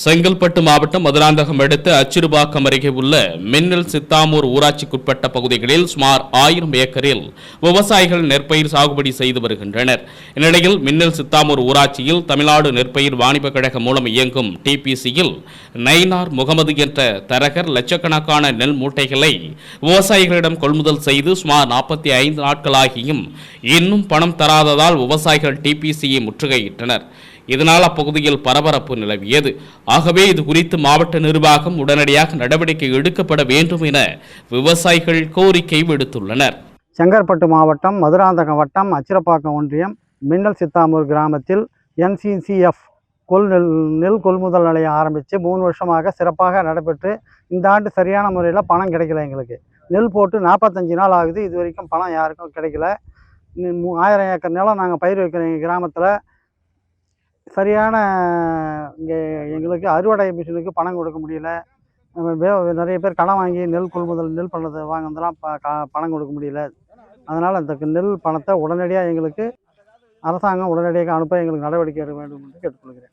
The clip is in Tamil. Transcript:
செங்கல்பட்டு மாவட்டம் மதுராந்தகம் அடுத்த அச்சிறுபாக்கம் அருகே உள்ள மின்னல் சித்தாமூர் ஊராட்சிக்குட்பட்ட பகுதிகளில் சுமார் ஆயிரம் ஏக்கரில் விவசாயிகள் நெற்பயிர் சாகுபடி செய்து வருகின்றனர். இந்நிலையில் மின்னல் சித்தாமூர் ஊராட்சியில் தமிழ்நாடு நெற்பயிர் வாணிப கழகம் மூலம் இயங்கும் டிபிசியில் நைனார் முகமது என்ற தரகர் லட்சக்கணக்கான நெல் மூட்டைகளை விவசாயிகளிடம் கொள்முதல் செய்து சுமார் நாற்பத்தி ஐந்து நாட்களாகியும் இன்னும் பணம் தராததால் விவசாயிகள் டிபிசியை முற்றுகையிட்டனர். இதனால் அப்பகுதியில் பரபரப்பு நிலவியது. ஆகவே இது குறித்து மாவட்ட நிர்வாகம் உடனடியாக நடவடிக்கை எடுக்கப்பட வேண்டும் என விவசாயிகள் கோரிக்கை விடுத்துள்ளனர். செங்கற்பட்டு மாவட்டம் மதுராந்தகம் வட்டம் அச்சிரப்பாக்கம் ஒன்றியம் மின்னல் சித்தாமூர் கிராமத்தில் என்சிசிஎஃப் கொள் நெல் நெல் கொள்முதல் நிலையம் ஆரம்பித்து மூணு வருஷமாக சிறப்பாக நடைபெற்று இந்த ஆண்டு சரியான முறையில் பணம் கிடைக்கல எங்களுக்கு. நெல் போட்டு நாற்பத்தஞ்சு நாள் ஆகுது. இது வரைக்கும் பணம் யாருக்கும் கிடைக்கல. ஆயிரம் ஏக்கர் நிலம் நாங்கள் பயிர் வைக்கிறோம் எங்கள் கிராமத்தில். சரியான இங்கே எங்களுக்கு அறுவடை மிஷினுக்கு பணம் கொடுக்க முடியல. வே- நிறைய பேர் கடன் வாங்கி நெல் கொள்முதல் நெல் பண்ணது வாங்கினதெல்லாம் ப க- பணம் கொடுக்க முடியல. அதனால் அந்த நெல் பணத்தை உடனடியாக எங்களுக்கு அரசாங்கம் உடனடியாக அனுப்ப எங்களுக்கு நடவடிக்கை எடுக்க வேண்டும் என்று கேட்டுக்கொள்கிறேன்.